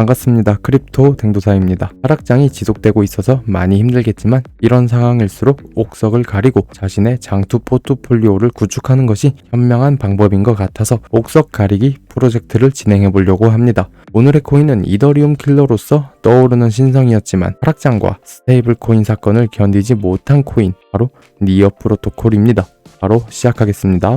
반갑습니다. 크립토 댕도사입니다. 하락장이 지속되고 있어서 많이 힘들겠지만 이런 상황일수록 옥석을 가리고 자신의 장투 포트폴리오를 구축하는 것이 현명한 방법인 것 같아서 옥석 가리기 프로젝트를 진행해 보려고 합니다. 오늘의 코인은 이더리움 킬러로서 떠오르는 신성이었지만 하락장과 스테이블 코인 사건을 견디지 못한 코인 바로 니어 프로토콜입니다. 바로 시작하겠습니다.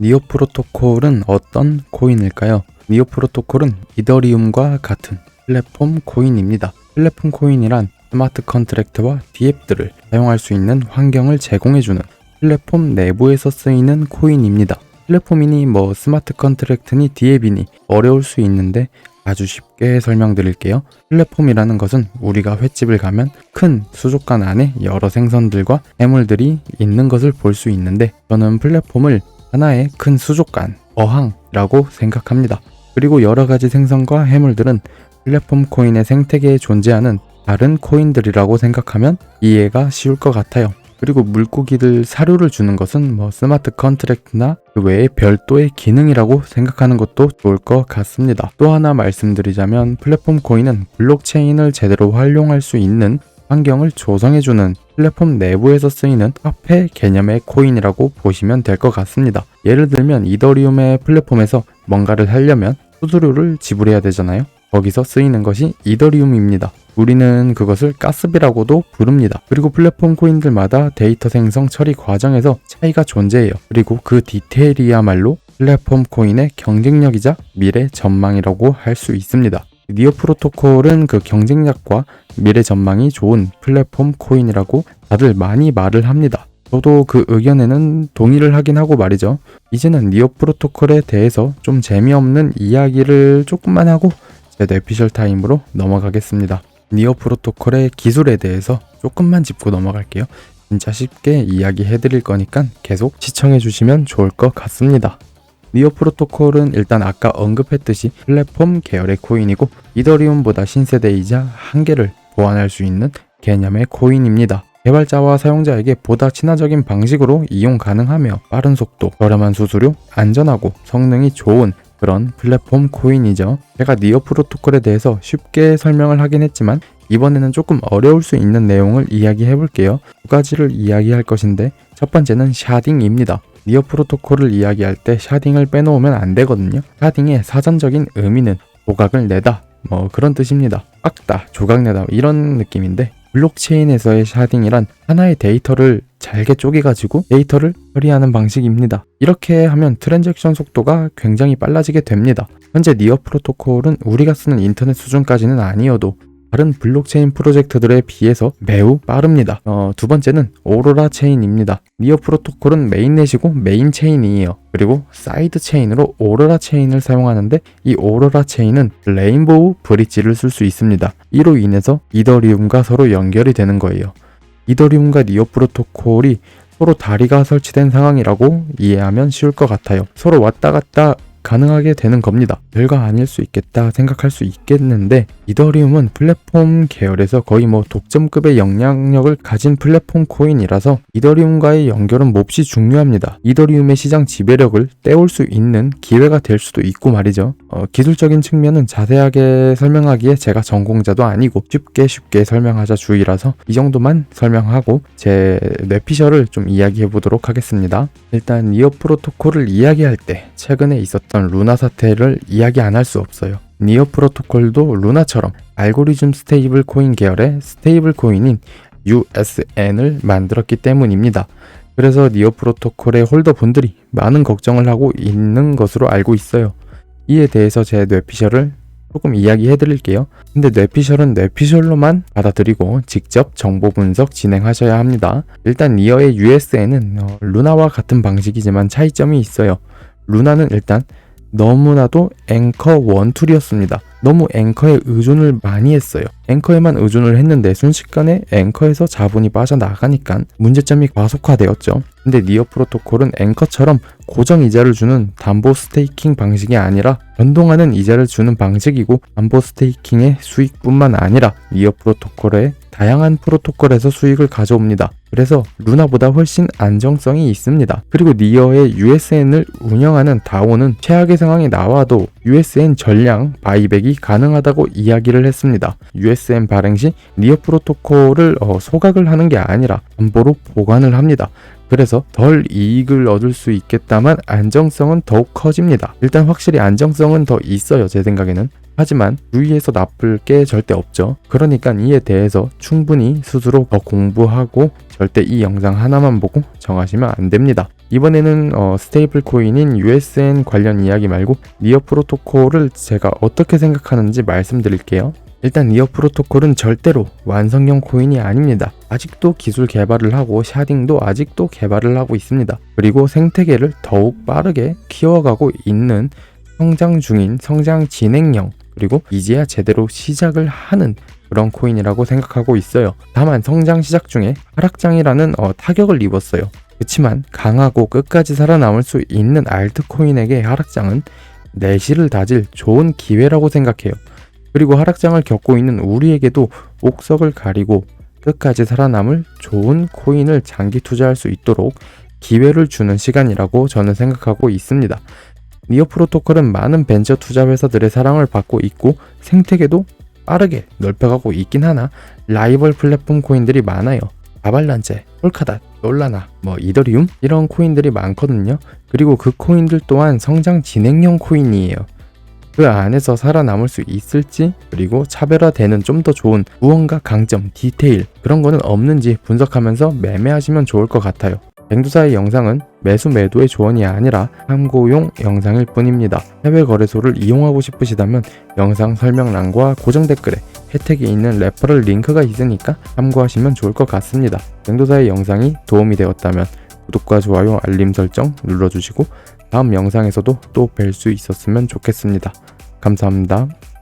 니오 프로토콜은 어떤 코인일까요? 니오 프로토콜은 이더리움과 같은 플랫폼 코인입니다. 플랫폼 코인이란 스마트 컨트랙트와 디앱들을 사용할 수 있는 환경을 제공해주는 플랫폼 내부에서 쓰이는 코인입니다. 플랫폼이니 뭐 스마트 컨트랙트니 디앱이니 어려울 수 있는데 아주 쉽게 설명드릴게요. 플랫폼이라는 것은 우리가 횟집을 가면 큰 수족관 안에 여러 생선들과 해물들이 있는 것을 볼 수 있는데 저는 플랫폼을 하나의 큰 수족관, 어항이라고 생각합니다. 그리고 여러 가지 생선과 해물들은 플랫폼 코인의 생태계에 존재하는 다른 코인들이라고 생각하면 이해가 쉬울 것 같아요. 그리고 물고기들 사료를 주는 것은 뭐 스마트 컨트랙트나 그 외에 별도의 기능이라고 생각하는 것도 좋을 것 같습니다. 또 하나 말씀드리자면 플랫폼 코인은 블록체인을 제대로 활용할 수 있는 환경을 조성해주는 플랫폼 내부에서 쓰이는 화폐 개념의 코인이라고 보시면 될 것 같습니다. 예를 들면 이더리움의 플랫폼에서 뭔가를 하려면 수수료를 지불해야 되잖아요. 거기서 쓰이는 것이 이더리움입니다. 우리는 그것을 가스비라고도 부릅니다. 그리고 플랫폼 코인들마다 데이터 생성 처리 과정에서 차이가 존재해요. 그리고 그 디테일이야말로 플랫폼 코인의 경쟁력이자 미래 전망이라고 할 수 있습니다. 니어 프로토콜은 그 경쟁력과 미래 전망이 좋은 플랫폼 코인이라고 다들 많이 말을 합니다. 저도 그 의견에는 동의를 하긴 하고 말이죠. 이제는 니어 프로토콜에 대해서 좀 재미없는 이야기를 조금만 하고 제 뇌피셜 타임으로 넘어가겠습니다. 니어 프로토콜의 기술에 대해서 조금만 짚고 넘어갈게요. 진짜 쉽게 이야기해 드릴 거니까 계속 시청해 주시면 좋을 것 같습니다. 니어 프로토콜은 일단 아까 언급했듯이 플랫폼 계열의 코인이고 이더리움보다 신세대이자 한계를 보완할 수 있는 개념의 코인입니다. 개발자와 사용자에게 보다 친화적인 방식으로 이용 가능하며 빠른 속도, 저렴한 수수료, 안전하고 성능이 좋은 그런 플랫폼 코인이죠. 제가 니어 프로토콜에 대해서 쉽게 설명을 하긴 했지만 이번에는 조금 어려울 수 있는 내용을 이야기해 볼게요. 두 가지를 이야기할 것인데 첫 번째는 샤딩입니다. 니어 프로토콜을 이야기할 때 샤딩을 빼놓으면 안 되거든요. 샤딩의 사전적인 의미는 조각을 내다 뭐 그런 뜻입니다. 깎다, 조각 내다 이런 느낌인데 블록체인에서의 샤딩이란 하나의 데이터를 잘게 쪼개가지고 데이터를 처리하는 방식입니다. 이렇게 하면 트랜잭션 속도가 굉장히 빨라지게 됩니다. 현재 니어 프로토콜은 우리가 쓰는 인터넷 수준까지는 아니어도 다른 블록체인 프로젝트들에 비해서 매우 빠릅니다. 어, 두 번째는 오로라 체인입니다. 니어 프로토콜은 메인넷이고 메인 체인이에요. 그리고 사이드 체인으로 오로라 체인을 사용하는데 이 오로라 체인은 레인보우 브릿지를 쓸 수 있습니다. 이로 인해서 이더리움과 서로 연결이 되는 거예요. 이더리움과 니어 프로토콜이 서로 다리가 설치된 상황이라고 이해하면 쉬울 것 같아요. 서로 왔다 갔다 가능하게 되는 겁니다. 별거 아닐 수 있겠다 생각할 수 있겠는데 이더리움은 플랫폼 계열에서 거의 뭐 독점급의 영향력을 가진 플랫폼 코인이라서 이더리움과의 연결은 몹시 중요합니다. 이더리움의 시장 지배력을 떼올 수 있는 기회가 될 수도 있고 말이죠. 어, 기술적인 측면은 자세하게 설명하기에 제가 전공자도 아니고 쉽게 쉽게 설명하자 주의라서 이 정도만 설명하고 제 뇌피셜을 좀 이야기해 보도록 하겠습니다. 일단 니어 프로토콜을 이야기할 때 최근에 있었던 루나 사태를 이야기 안 할 수 없어요. 니어 프로토콜도 루나처럼 알고리즘 스테이블 코인 계열의 스테이블 코인인 USN을 만들었기 때문입니다. 그래서 니어 프로토콜의 홀더 분들이 많은 걱정을 하고 있는 것으로 알고 있어요. 이에 대해서 제 뇌피셜을 조금 이야기해 드릴게요. 근데 뇌피셜은 뇌피셜로만 받아들이고 직접 정보 분석 진행하셔야 합니다. 일단 니어의 USN은 어, 루나와 같은 방식이지만 차이점이 있어요. 루나는 일단 너무나도 앵커 원툴이었습니다. 너무 앵커에 의존을 많이 했어요. 앵커에만 의존을 했는데 순식간에 앵커에서 자본이 빠져나가니까 문제점이 과속화되었죠. 근데 니어 프로토콜은 앵커처럼 고정 이자를 주는 담보 스테이킹 방식이 아니라 변동하는 이자를 주는 방식이고 담보 스테이킹의 수익뿐만 아니라 니어 프로토콜의 다양한 프로토콜에서 수익을 가져옵니다. 그래서 루나보다 훨씬 안정성이 있습니다. 그리고 니어의 USN을 운영하는 다오는 최악의 상황이 나와도 USN 전량 바이백이 가능하다고 이야기를 했습니다. USN 발행 시 니어 프로토콜을 어, 소각을 하는 게 아니라 담보로 보관을 합니다. 그래서 덜 이익을 얻을 수 있겠다만 안정성은 더욱 커집니다. 일단 확실히 안정성은 더 있어요, 제 생각에는. 하지만 주위에서 나쁠 게 절대 없죠. 그러니까 이에 대해서 충분히 스스로 더 공부하고 절대 이 영상 하나만 보고 정하시면 안 됩니다. 이번에는 어, 스테이블 코인인 USN 관련 이야기 말고 니어 프로토콜을 제가 어떻게 생각하는지 말씀드릴게요. 일단 니어 프로토콜은 절대로 완성형 코인이 아닙니다. 아직도 기술 개발을 하고 샤딩도 아직도 개발을 하고 있습니다. 그리고 생태계를 더욱 빠르게 키워가고 있는 성장 중인 성장 진행형 그리고 이제야 제대로 시작을 하는 그런 코인이라고 생각하고 있어요. 다만 성장 시작 중에 하락장이라는 어, 타격을 입었어요. 그렇지만 강하고 끝까지 살아남을 수 있는 알트코인에게 하락장은 내실을 다질 좋은 기회라고 생각해요. 그리고 하락장을 겪고 있는 우리에게도 옥석을 가리고 끝까지 살아남을 좋은 코인을 장기 투자할 수 있도록 기회를 주는 시간이라고 저는 생각하고 있습니다. 니어 프로토콜은 많은 벤처 투자 회사들의 사랑을 받고 있고 생태계도 빠르게 넓혀가고 있긴 하나 라이벌 플랫폼 코인들이 많아요. 아발란체, 폴카닷, 솔라나, 뭐 이더리움 이런 코인들이 많거든요. 그리고 그 코인들 또한 성장 진행형 코인이에요. 그 안에서 살아남을 수 있을지 그리고 차별화되는 좀 더 좋은 무언가 강점, 디테일 그런 거는 없는지 분석하면서 매매하시면 좋을 것 같아요. 뱅두사의 영상은 매수 매도의 조언이 아니라 참고용 영상일 뿐입니다. 해외 거래소를 이용하고 싶으시다면 영상 설명란과 고정 댓글에 혜택이 있는 레퍼럴 링크가 있으니까 참고하시면 좋을 것 같습니다. 뱅도사의 영상이 도움이 되었다면 구독과 좋아요, 알림 설정 눌러주시고 다음 영상에서도 또 뵐 수 있었으면 좋겠습니다. 감사합니다.